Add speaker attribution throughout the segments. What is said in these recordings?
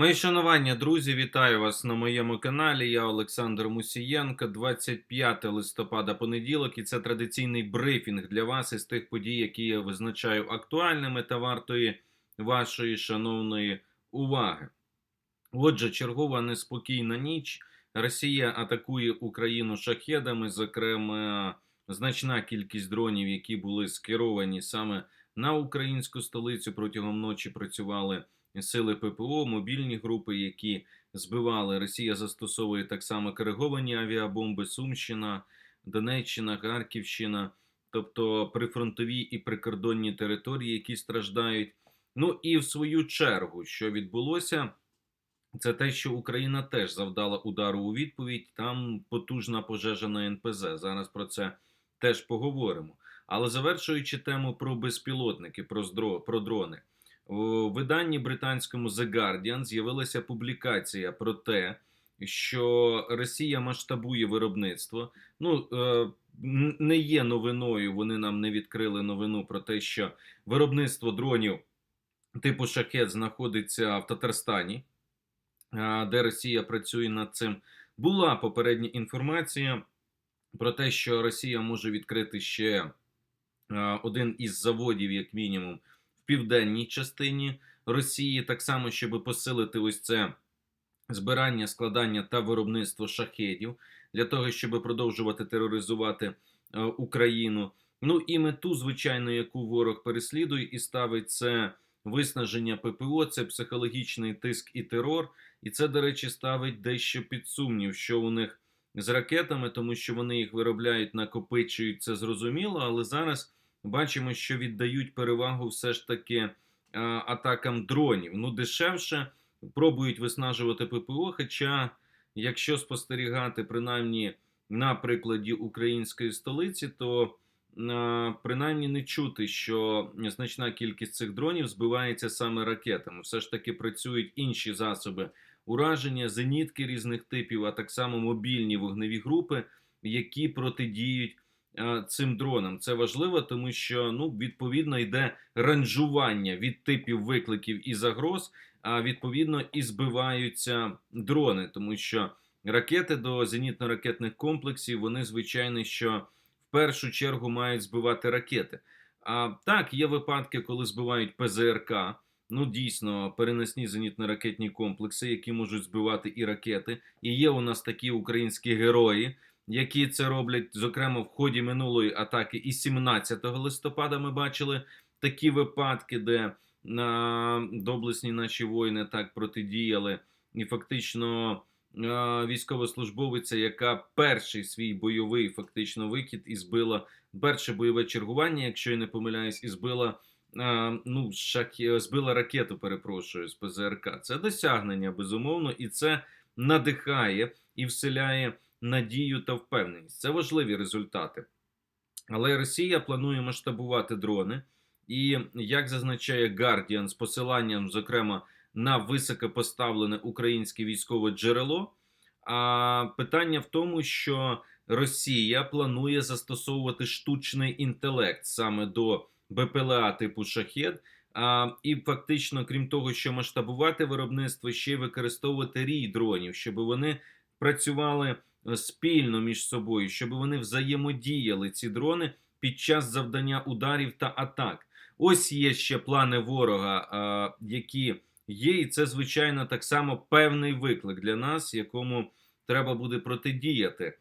Speaker 1: Мої шанування, друзі, вітаю вас на моєму каналі. Я Олександр Мусієнко. 25 листопада понеділок, і це традиційний брифінг для вас із тих подій, які я визначаю актуальними та вартої вашої шановної уваги. Отже, чергова неспокійна ніч. Росія атакує Україну шахедами, зокрема, значна кількість дронів, які були скеровані саме на українську столицю протягом ночі працювали сили ППО, мобільні групи, які збивали. Росія застосовує так само кориговані авіабомби Сумщина, Донеччина, Харківщина, тобто прифронтові і прикордонні території, які страждають. Ну і в свою чергу, що відбулося, це те, що Україна теж завдала удару у відповідь. Там потужна пожежа на НПЗ. Зараз про це теж поговоримо. Але завершуючи тему про безпілотники, про, здро, про дрони. У виданні британському The Guardian з'явилася публікація про те, що Росія масштабує виробництво. Ну е, не є новиною. Вони нам не відкрили новину про те, що виробництво дронів типу шахет знаходиться в Татарстані, де Росія працює над цим. Була попередня інформація про те, що Росія може відкрити ще е, один із заводів, як мінімум південній частині Росії, так само, щоб посилити ось це збирання, складання та виробництво шахедів для того, щоб продовжувати тероризувати е, Україну. Ну і мету, звичайно, яку ворог переслідує і ставить це виснаження ППО, це психологічний тиск і терор. І це, до речі, ставить дещо під сумнів, що у них з ракетами, тому що вони їх виробляють, накопичують це зрозуміло, але зараз бачимо, що віддають перевагу все ж таки а, атакам дронів. Ну, дешевше пробують виснажувати ППО. Хоча, якщо спостерігати принаймні на прикладі української столиці, то а, принаймні не чути, що значна кількість цих дронів збивається саме ракетами. Все ж таки працюють інші засоби ураження, зенітки різних типів, а так само мобільні вогневі групи, які протидіють цим дронам. Це важливо, тому що ну відповідно йде ранжування від типів викликів і загроз, а відповідно і збиваються дрони, тому що ракети до зенітно-ракетних комплексів вони звичайно що в першу чергу мають збивати ракети. А так, є випадки, коли збивають ПЗРК. Ну, дійсно, перенесні зенітно-ракетні комплекси, які можуть збивати і ракети. І є у нас такі українські герої, які це роблять, зокрема в ході минулої атаки, і 17 листопада ми бачили такі випадки, де на доблесні наші воїни так протидіяли, і фактично військовослужбовиця, яка перший свій бойовий фактично викид і збила перше бойове чергування, якщо я не помиляюсь, і збила. Ну, шах... збила ракету, перепрошую, з ПЗРК. Це досягнення, безумовно, і це надихає і вселяє надію та впевненість. Це важливі результати. Але Росія планує масштабувати дрони, і як зазначає Guardian з посиланням, зокрема, на високопоставлене українське військове джерело. А питання в тому, що Росія планує застосовувати штучний інтелект саме до БПЛА типу шахет. А, І фактично, крім того, що масштабувати виробництво, ще й використовувати рій дронів, щоб вони працювали спільно між собою, щоб вони взаємодіяли ці дрони під час завдання ударів та атак. Ось є ще плани ворога, які є, і це звичайно так само певний виклик для нас, якому треба буде протидіяти,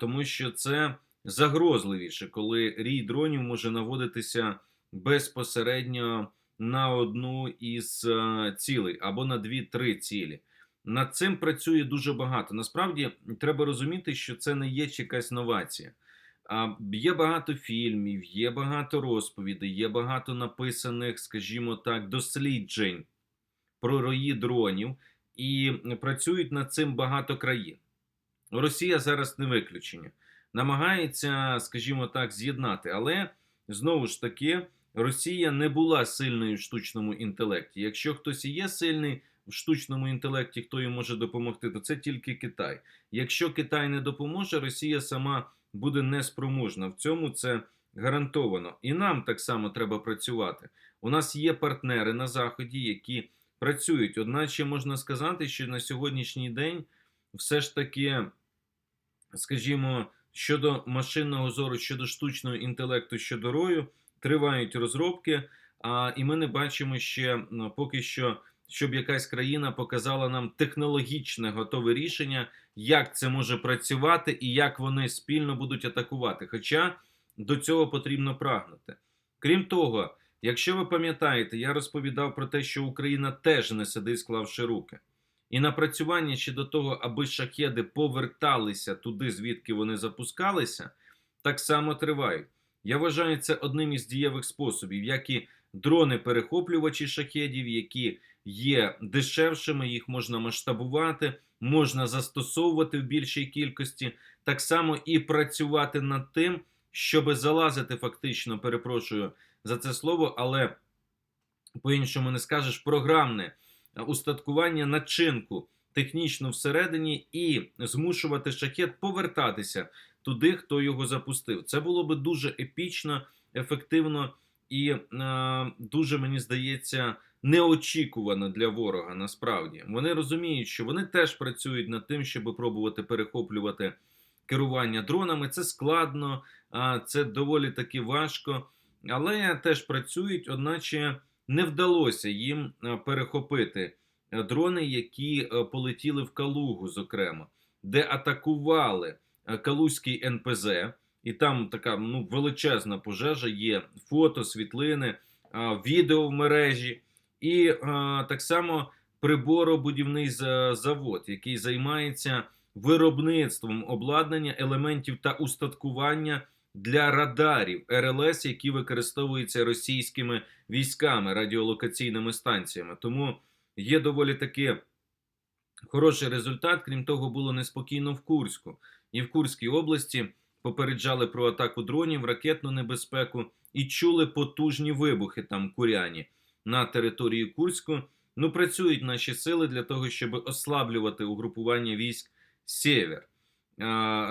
Speaker 1: тому що це загрозливіше, коли рій дронів може наводитися безпосередньо на одну із е, цілей або на дві-три цілі. Над цим працює дуже багато. Насправді треба розуміти, що це не є якась новація. А Є багато фільмів, є багато розповідей, є багато написаних, скажімо так, досліджень про рої дронів, і працюють над цим багато країн. Росія зараз не виключення. Намагається, скажімо так, з'єднати. Але знову ж таки, Росія не була сильною в штучному інтелекті. Якщо хтось і є сильний, в штучному інтелекті, хто їм може допомогти, то це тільки Китай. Якщо Китай не допоможе, Росія сама буде неспроможна. В цьому це гарантовано. І нам так само треба працювати. У нас є партнери на Заході, які працюють. Одначе можна сказати, що на сьогоднішній день все ж таки, скажімо, щодо машинного зору, щодо штучного інтелекту, щодо рою, тривають розробки, а, і ми не бачимо ще ну, поки що, щоб якась країна показала нам технологічне готове рішення, як це може працювати і як вони спільно будуть атакувати. Хоча до цього потрібно прагнути. Крім того, якщо ви пам'ятаєте, я розповідав про те, що Україна теж не сидить, склавши руки. І напрацювання ще до того, аби шахеди поверталися туди, звідки вони запускалися, так само тривають. Я вважаю це одним із дієвих способів, як і дрони-перехоплювачі шахедів, які є дешевшими, їх можна масштабувати, можна застосовувати в більшій кількості, так само і працювати над тим, щоб залазити фактично, перепрошую за це слово, але по-іншому не скажеш, програмне устаткування начинку технічно всередині і змушувати шахет повертатися туди, хто його запустив. Це було би дуже епічно, ефективно і е, дуже мені здається неочікувано для ворога. Насправді вони розуміють, що вони теж працюють над тим, щоб пробувати перехоплювати керування дронами. Це складно, це доволі таки важко, але теж працюють, одначе не вдалося їм перехопити е, дрони, які е, полетіли в Калугу, зокрема, де атакували е, Калузький НПЗ, і там така ну величезна пожежа. Є фото, світлини, відео в мережі, і а, так само приборобудівний за- завод, який займається виробництвом обладнання елементів та устаткування для радарів РЛС, які використовуються російськими військами радіолокаційними станціями. Тому є доволі таки хороший результат. Крім того, було неспокійно в Курську і в Курській області попереджали про атаку дронів, ракетну небезпеку і чули потужні вибухи там куряні на території Курську. Ну, працюють наші сили для того, щоб ослаблювати угрупування військ Сєвєр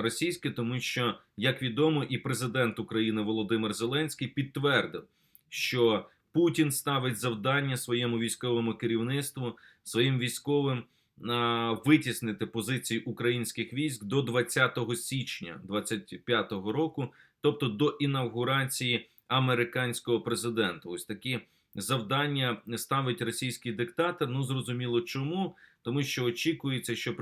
Speaker 1: російське, тому що, як відомо, і президент України Володимир Зеленський підтвердив, що Путін ставить завдання своєму військовому керівництву, своїм військовим витіснити позиції українських військ до 20 січня 2025 року, тобто до інавгурації американського президента. Ось такі завдання ставить російський диктатор. Ну зрозуміло, чому. Тому що очікується, що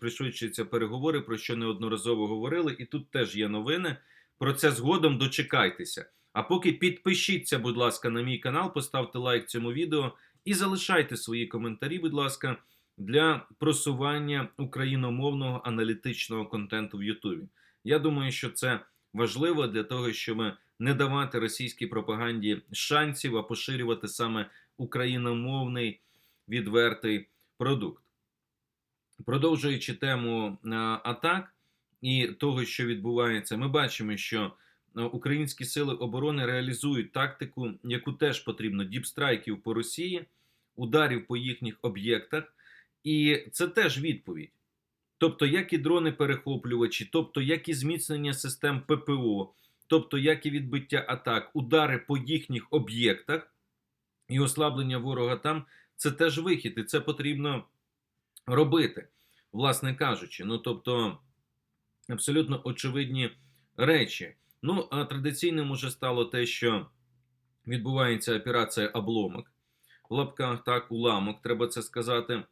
Speaker 1: пришвидшаться, переговори, про що неодноразово говорили, і тут теж є новини. Про це згодом дочекайтеся. А поки підпишіться, будь ласка, на мій канал, поставте лайк цьому відео і залишайте свої коментарі, будь ласка, для просування україномовного аналітичного контенту в Ютубі. Я думаю, що це важливо для того, щоб не давати російській пропаганді шансів, а поширювати саме україномовний відвертий продукт. Продовжуючи тему атак і того, що відбувається, ми бачимо, що українські сили оборони реалізують тактику, яку теж потрібно діпстрайків по Росії, ударів по їхніх об'єктах, і це теж відповідь. Тобто, як і дрони-перехоплювачі, тобто як і зміцнення систем ППО, тобто як і відбиття атак, удари по їхніх об'єктах і ослаблення ворога там, це теж вихід, і це потрібно робити, власне кажучи. Ну тобто, абсолютно очевидні речі. Ну, а традиційним уже стало те, що відбувається операція обломок в лапках, так, уламок, треба це сказати,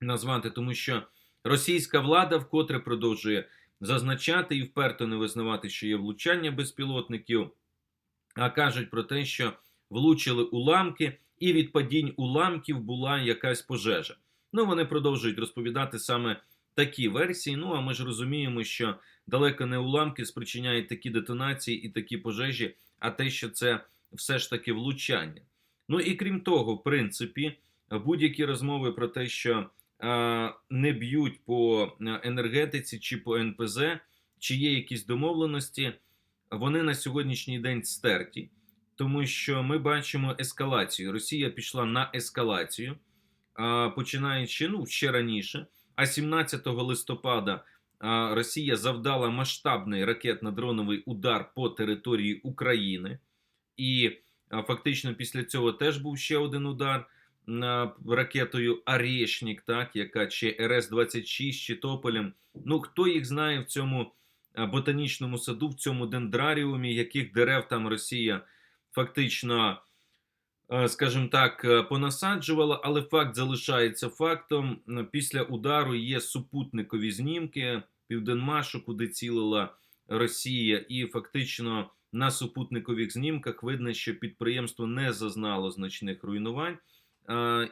Speaker 1: назвати, тому що російська влада вкотре продовжує зазначати і вперто не визнавати, що є влучання безпілотників, а кажуть про те, що влучили уламки, і від падінь уламків була якась пожежа. Ну, вони продовжують розповідати саме такі версії. Ну, а ми ж розуміємо, що далеко не уламки спричиняють такі детонації і такі пожежі, а те, що це все ж таки влучання. Ну і крім того, в принципі, будь-які розмови про те, що не б'ють по енергетиці чи по НПЗ, чи є якісь домовленості, вони на сьогоднішній день стерті, тому що ми бачимо ескалацію. Росія пішла на ескалацію, починаючи ну, ще раніше. А 17 листопада Росія завдала масштабний ракетно-дроновий удар по території України, і фактично після цього теж був ще один удар. Ракетою Арєшнік, так, яка чи РС-26, чи Тополем. Ну, хто їх знає в цьому ботанічному саду, в цьому дендраріумі, яких дерев там Росія фактично, скажімо так, е, понасаджувала, але факт залишається фактом. Після удару є супутникові знімки Південмашу, куди цілила Росія, і фактично на супутникових знімках видно, що підприємство не зазнало значних руйнувань,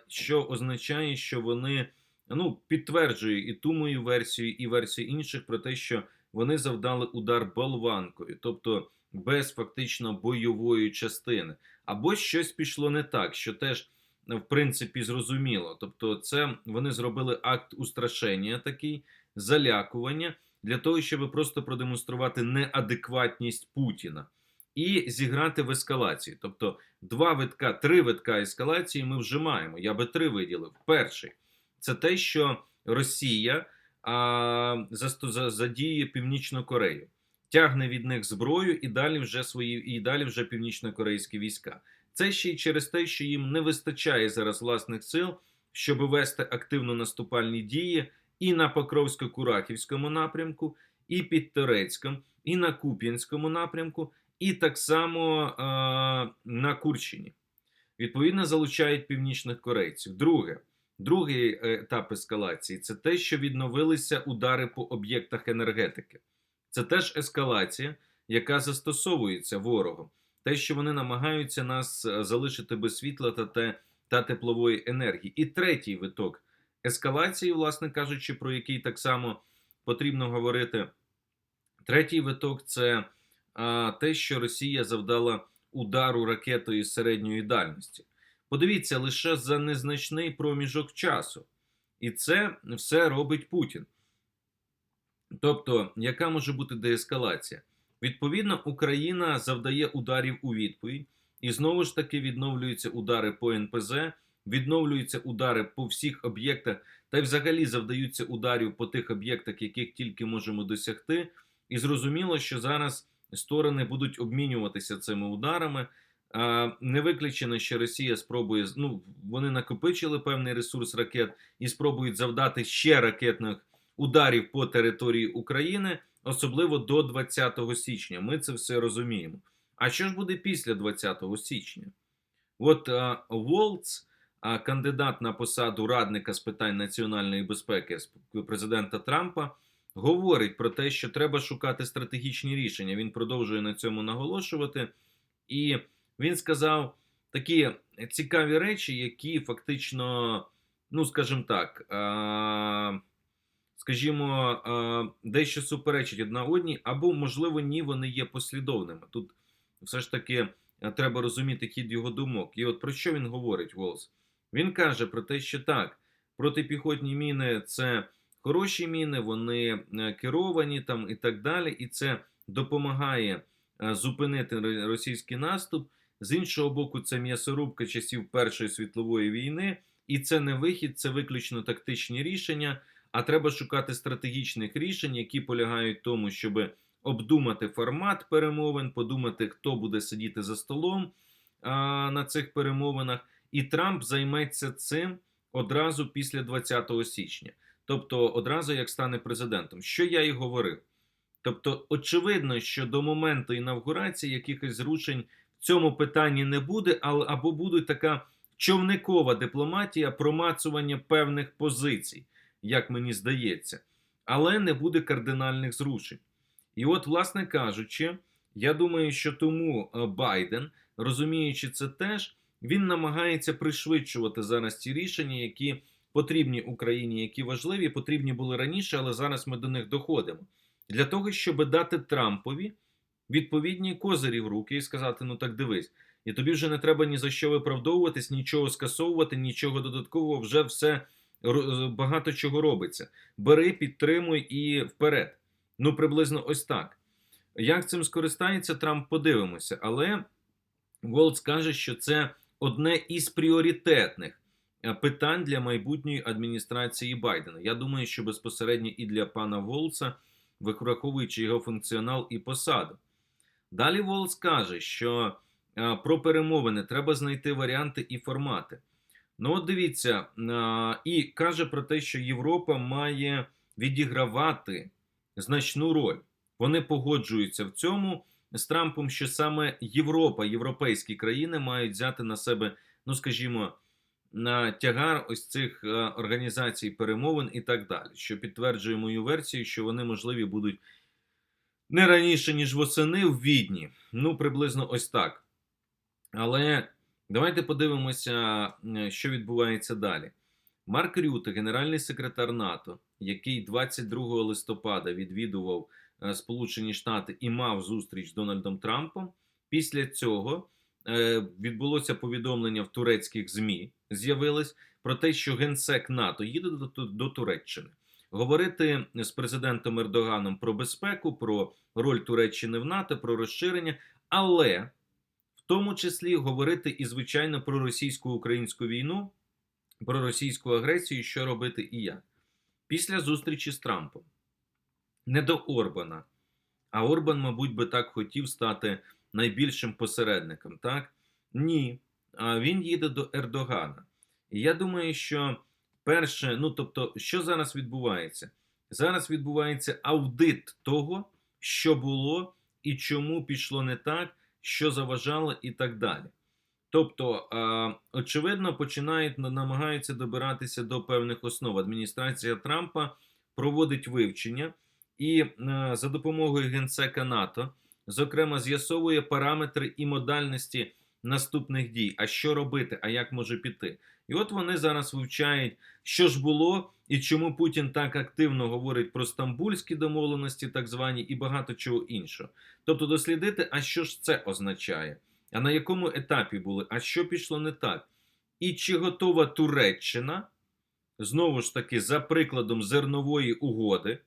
Speaker 1: що означає, що вони ну, підтверджує і ту мою версію, і версію інших про те, що вони завдали удар болванкою, тобто без фактично бойової частини, або щось пішло не так, що теж в принципі зрозуміло. Тобто, це вони зробили акт устрашення, такий залякування для того, щоб просто продемонструвати неадекватність Путіна і зіграти в ескалацію. Тобто, два витка, три витка ескалації ми вже маємо. Я би три виділив. Перший це те, що Росія а, задіє Північну Корею, тягне від них зброю і далі вже свої і далі вже північно-корейські війська. Це ще й через те, що їм не вистачає зараз власних сил, щоб вести активно наступальні дії і на Покровсько-Курахівському напрямку, і під Торецьком, і на Куп'янському напрямку, і так само е, на Курщині. Відповідно, залучають північних корейців. Друге, другий е, етап ескалації це те, що відновилися удари по об'єктах енергетики. Це теж ескалація, яка застосовується ворогом. Те, що вони намагаються нас е, залишити без світла та, те, та теплової енергії. І третій виток ескалації, власне кажучи, про який так само потрібно говорити. Третій виток це а, те, що Росія завдала удару ракетою середньої дальності. Подивіться лише за незначний проміжок часу. І це все робить Путін. Тобто, яка може бути деескалація? Відповідно, Україна завдає ударів у відповідь, і знову ж таки відновлюються удари по НПЗ, відновлюються удари по всіх об'єктах, та й взагалі завдаються ударів по тих об'єктах, яких тільки можемо досягти. І зрозуміло, що зараз сторони будуть обмінюватися цими ударами. Не виключено, що Росія спробує ну, вони накопичили певний ресурс ракет і спробують завдати ще ракетних ударів по території України, особливо до 20 січня. Ми це все розуміємо. А що ж буде після 20 січня? От Волц, кандидат на посаду радника з питань національної безпеки президента Трампа, говорить про те, що треба шукати стратегічні рішення. Він продовжує на цьому наголошувати. І він сказав такі цікаві речі, які фактично, ну скажімо так, а, скажімо, а, дещо суперечать одна одній, або, можливо, ні, вони є послідовними. Тут все ж таки е, треба розуміти хід його думок. І от про що він говорить, Волс? Він каже про те, що так, протипіхотні міни це хороші міни, вони е, керовані там і так далі, і це допомагає е, зупинити російський наступ. З іншого боку, це м'ясорубка часів Першої світової війни, і це не вихід, це виключно тактичні рішення. А треба шукати стратегічних рішень, які полягають в тому, щоб обдумати формат перемовин, подумати, хто буде сидіти за столом а, на цих перемовинах. І Трамп займеться цим одразу після 20 січня, тобто одразу як стане президентом. Що я і говорив. Тобто, очевидно, що до моменту інавгурації якихось зрушень в цьому питанні не буде, або буде така човникова дипломатія, промацування певних позицій, як мені здається, але не буде кардинальних зрушень. І от, власне кажучи, я думаю, що тому е, Байден, розуміючи це теж, він намагається пришвидшувати зараз ці рішення, які потрібні Україні, які важливі, потрібні були раніше, але зараз ми до них доходимо. Для того, щоб дати Трампові відповідні козирі в руки і сказати: ну так дивись, і тобі вже не треба ні за що виправдовуватись, нічого скасовувати, нічого додаткового, вже все багато чого робиться. Бери, підтримуй і вперед. Ну, приблизно ось так. Як цим скористається Трамп, подивимося. Але Волц каже, що це одне із пріоритетних е, питань для майбутньої адміністрації Байдена. Я думаю, що безпосередньо і для пана Волца, враховуючи його функціонал і посаду. Далі Волц каже, що е, про перемовини треба знайти варіанти і формати. Ну, от дивіться, і каже про те, що Європа має відігравати значну роль. Вони погоджуються в цьому з Трампом, що саме Європа, європейські країни мають взяти на себе, ну скажімо, тягар ось цих е, організацій перемовин і так далі, що підтверджує мою версію, що вони можливі будуть не раніше, ніж восени в Відні. Ну, приблизно ось так. Але давайте подивимося, що відбувається далі. Марк Рюте, генеральний секретар НАТО, який 22 листопада відвідував е, Сполучені Штати і мав зустріч з Дональдом Трампом. Після цього відбулося повідомлення в турецьких ЗМІ. З'явилось про те, що генсек НАТО їде до, до Туреччини. Говорити з президентом Ердоганом про безпеку, про роль Туреччини в НАТО, про розширення, але в тому числі говорити і звичайно про російсько-українську війну, про російську агресію, що робити і як. Після зустрічі з Трампом. Не до Орбана. А Орбан, мабуть, би так хотів стати найбільшим посередником, так? Ні. Він їде до Ердогана. І я думаю, що перше, ну тобто, що зараз відбувається? Зараз відбувається аудит того, що було і чому пішло не так, що заважало, і так далі. Тобто, очевидно, починають намагаються добиратися до певних основ. Адміністрація Трампа проводить вивчення і за допомогою генсека НАТО, зокрема, з'ясовує параметри і модальності наступних дій. А що робити, а як може піти? І от вони зараз вивчають, що ж було, і чому Путін так активно говорить про стамбульські домовленості, так звані, і багато чого іншого. Тобто, дослідити, а що ж це означає, а на якому етапі були, а що пішло не так, і чи готова Туреччина, знову ж таки, за прикладом зернової угоди,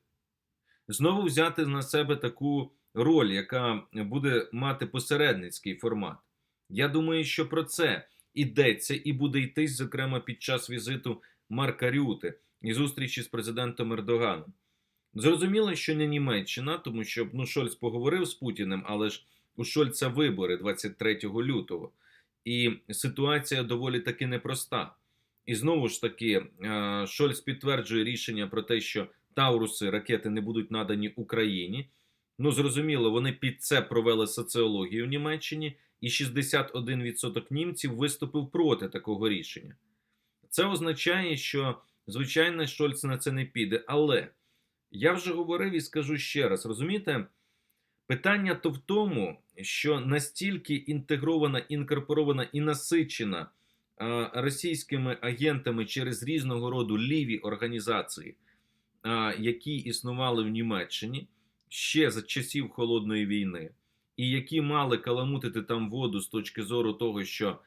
Speaker 1: знову взяти на себе таку роль, яка буде мати посередницький формат. Я думаю, що про це йдеться і буде йтись, зокрема, під час візиту Марка Рюти і зустрічі з президентом Ердоганом. Зрозуміло, що не Німеччина, тому що ну, Шольц поговорив з Путіним, але ж у Шольца вибори 23 лютого, і ситуація доволі таки непроста. І знову ж таки, Шольц підтверджує рішення про те, що Тауруси ракети не будуть надані Україні. Ну, зрозуміло, вони під це провели соціологію в Німеччині, і 61% німців виступив проти такого рішення. Це означає, що, звичайно, Шольц на це не піде. Але я вже говорив і скажу ще раз: розумієте, питання то в тому, що настільки інтегрована, інкорпорована і насичена російськими агентами через різного роду ліві організації, які існували в Німеччині ще за часів холодної війни, і які мали каламутити там воду з точки зору того, що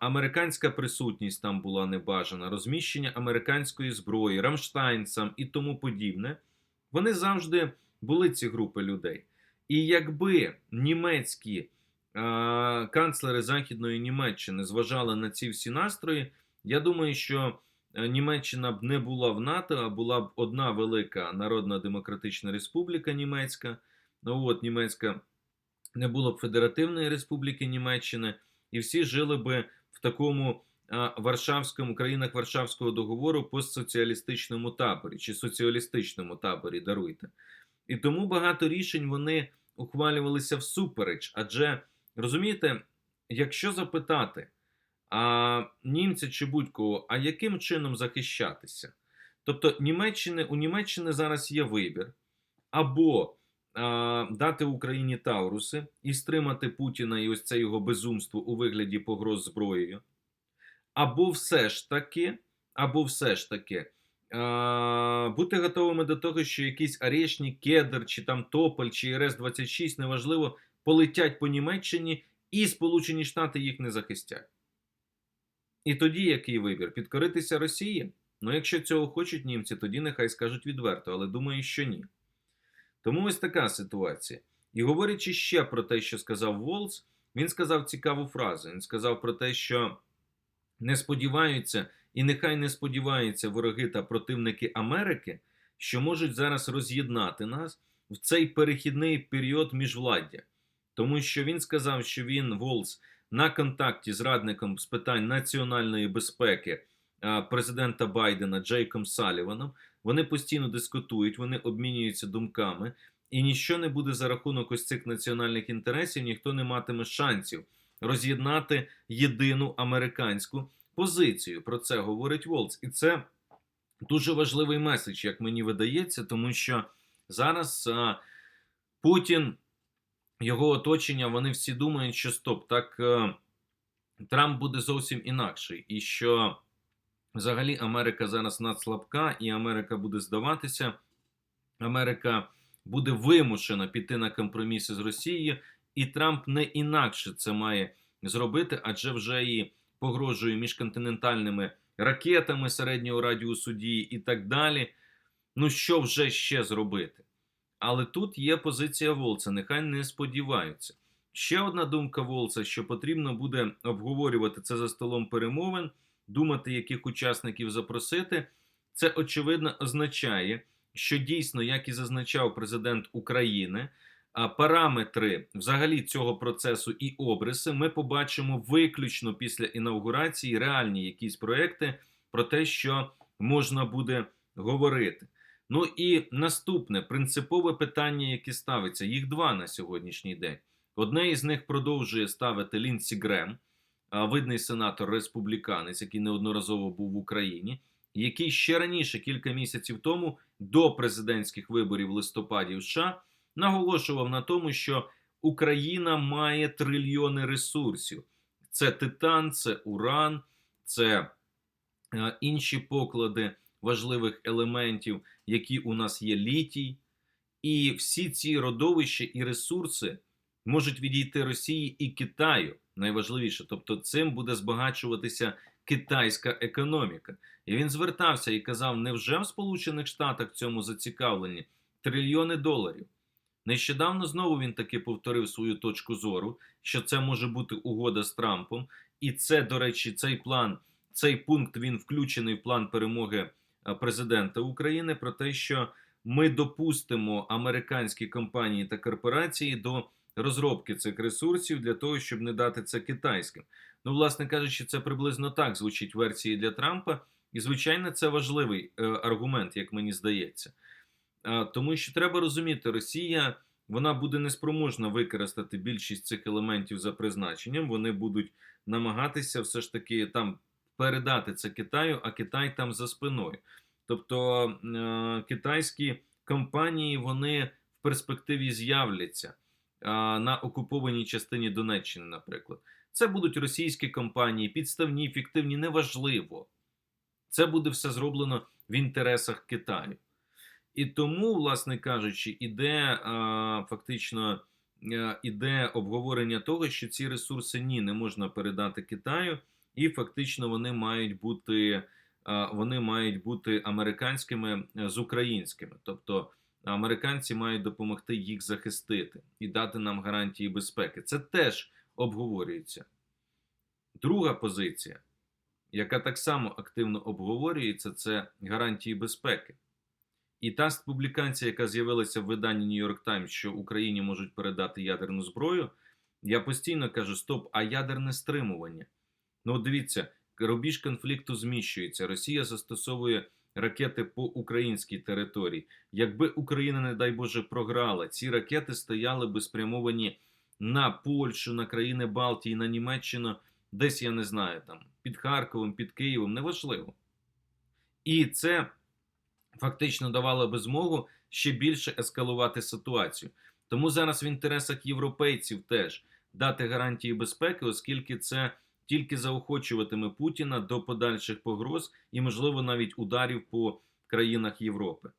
Speaker 1: американська присутність там була небажана, розміщення американської зброї, Рамштайнцам і тому подібне, вони завжди були ці групи людей. І якби німецькі канцлери Західної Німеччини зважали на ці всі настрої, я думаю, що Німеччина б не була в НАТО, а була б одна велика Народна Демократична Республіка Німецька. Ну от Німецька не було б Федеративної Республіки Німеччини, і всі жили би в такому Варшавському країнах Варшавського договору постсоціалістичному таборі чи соціалістичному таборі, даруйте. І тому багато рішень вони ухвалювалися всупереч. Адже розумієте, якщо запитати а німця чи будь-кого, а яким чином захищатися? Тобто Німеччини, у Німеччини зараз є вибір або а, дати Україні Тауруси і стримати Путіна і ось це його безумство у вигляді погроз зброєю, або все ж таки, або все ж таки. Бути готовими до того, що якийсь Арешнік, Кедр, чи там Тополь, чи РС-26, неважливо, полетять по Німеччині, і Сполучені Штати їх не захистять. І тоді який вибір? Підкоритися Росії? Ну, якщо цього хочуть німці, тоді нехай скажуть відверто, але думаю, що ні. Тому ось така ситуація. І говорячи ще про те, що сказав Волц, він сказав цікаву фразу. Він сказав про те, що не сподіваються, і нехай не сподіваються вороги та противники Америки, що можуть зараз роз'єднати нас в цей перехідний період міжвладдя. Тому що він сказав, що він Волц на контакті з радником з питань національної безпеки президента Байдена Джейком Саліваном. Вони постійно дискутують, вони обмінюються думками, і ніщо не буде за рахунок ось цих національних інтересів, ніхто не матиме шансів роз'єднати єдину американську позицію. Про це говорить Волц. І це дуже важливий меседж, як мені видається, тому що зараз а, Путін, його оточення, вони всі думають, що стоп, так Трамп буде зовсім інакший, і що взагалі Америка зараз надслабка, і Америка буде здаватися. Америка буде вимушена піти на компроміси з Росією, і Трамп не інакше це має зробити, адже вже і погрожує міжконтинентальними ракетами середнього радіусу дії і так далі. Ну що вже ще зробити? Але тут є позиція Волца, нехай не сподіваються. Ще одна думка Волца, що потрібно буде обговорювати це за столом перемовин, думати, яких учасників запросити. Це очевидно означає, що дійсно, як і зазначав президент України, параметри взагалі цього процесу і обриси ми побачимо виключно після інаугурації реальні якісь проекти про те, що можна буде говорити. Ну і наступне принципове питання, яке ставиться, їх два на сьогоднішній день. Одне із них продовжує ставити Лінсі Грем, видний сенатор республіканець, який неодноразово був в Україні, який ще раніше, кілька місяців тому, до президентських виборів в листопаді в США, наголошував на тому, що Україна має трильйони ресурсів: це титан, це уран, це е, інші поклади важливих елементів, які у нас є літій. І всі ці родовища і ресурси можуть відійти Росії і Китаю. Найважливіше, тобто цим буде збагачуватися китайська економіка. І він звертався і казав: невже в Сполучених Штатах в цьому зацікавлені трильйони доларів? Нещодавно знову він таки повторив свою точку зору, що це може бути угода з Трампом, і це, до речі, цей план, цей пункт він включений в план перемоги президента України про те, що ми допустимо американські компанії та корпорації до розробки цих ресурсів для того, щоб не дати це китайським. Ну, власне кажучи, це приблизно так звучить версії для Трампа, і звичайно, це важливий е, аргумент, як мені здається. А, Тому що треба розуміти, Росія вона буде неспроможна використати більшість цих елементів за призначенням. Вони будуть намагатися все ж таки там передати це Китаю, а Китай там за спиною. Тобто е, китайські компанії вони в перспективі з'являться е, на окупованій частині Донеччини, наприклад. Це будуть російські компанії, підставні, фіктивні, неважливо. Це буде все зроблено в інтересах Китаю. І тому, власне кажучи, іде фактично іде обговорення того, що ці ресурси ні не можна передати Китаю, і фактично вони мають бути вони мають бути американськими з українськими. Тобто американці мають допомогти їх захистити і дати нам гарантії безпеки. Це теж обговорюється. Друга позиція, яка так само активно обговорюється, це гарантії безпеки. І та публікація, яка з'явилася в виданні New York Times, що Україні можуть передати ядерну зброю, я постійно кажу: стоп, а ядерне стримування. Ну, дивіться, рубіж конфлікту зміщується. Росія застосовує ракети по українській території. Якби Україна, не дай Боже, програла, ці ракети стояли би спрямовані на Польщу, на країни Балтії, на Німеччину, десь я не знаю, там під Харковом, під Києвом, неважливо. І це фактично давало би змогу ще більше ескалувати ситуацію. Тому зараз в інтересах європейців теж дати гарантії безпеки, оскільки це тільки заохочуватиме Путіна до подальших погроз і, можливо, навіть ударів по країнах Європи.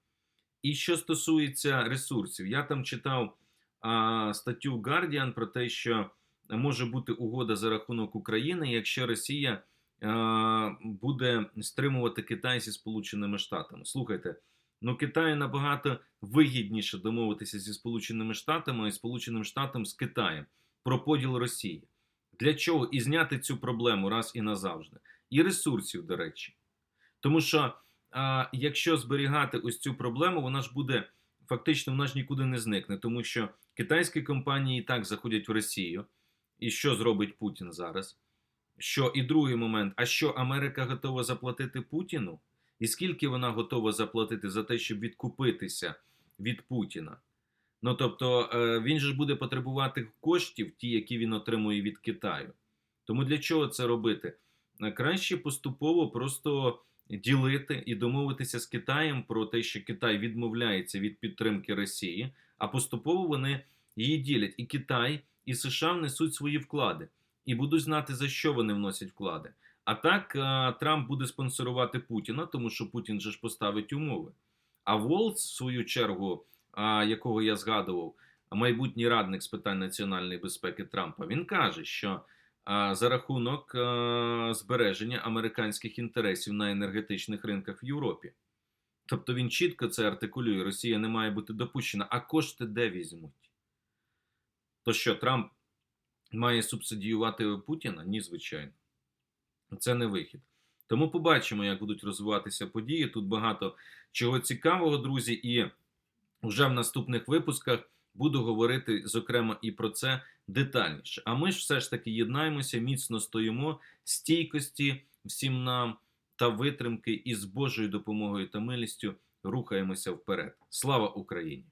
Speaker 1: І що стосується ресурсів, я там читав а, статтю Guardian про те, що може бути угода за рахунок України, якщо Росія а, буде стримувати Китай зі Сполученими Штатами. Слухайте, ну Китаю набагато вигідніше домовитися зі Сполученими Штатами і Сполученим Штатам з Китаєм про поділ Росії. Для чого? І зняти цю проблему раз і назавжди. І ресурсів, до речі. Тому що а, якщо зберігати ось цю проблему, вона ж буде фактично вона ж нікуди не зникне, тому що китайські компанії і так заходять в Росію, І що зробить Путін зараз? Що і другий момент: а що Америка готова заплатити Путіну? І скільки вона готова заплатити за те, щоб відкупитися від Путіна? Ну тобто е, він же ж буде потребувати коштів, ті, які він отримує від Китаю. Тому для чого це робити? Е, Краще поступово просто ділити і домовитися з Китаєм про те, що Китай відмовляється від підтримки Росії, а поступово вони її ділять. І Китай, і США внесуть свої вклади, і будуть знати за що вони вносять вклади. А так е, Трамп буде спонсорувати Путіна, тому що Путін же ж поставить умови. А Волц, в свою чергу, якого я згадував, майбутній радник з питань національної безпеки Трампа, він каже, що за рахунок збереження американських інтересів на енергетичних ринках в Європі. Тобто він чітко це артикулює: Росія не має бути допущена, а кошти де візьмуть? То що, Трамп має субсидіювати Путіна? Ні, звичайно. Це не вихід. Тому побачимо, як будуть розвиватися події. Тут багато чого цікавого, друзі, і вже в наступних випусках буду говорити, зокрема, і про це детальніше. А ми ж все ж таки єднаємося, міцно стоїмо, стійкості всім нам та витримки і з Божою допомогою та милістю рухаємося вперед. Слава Україні!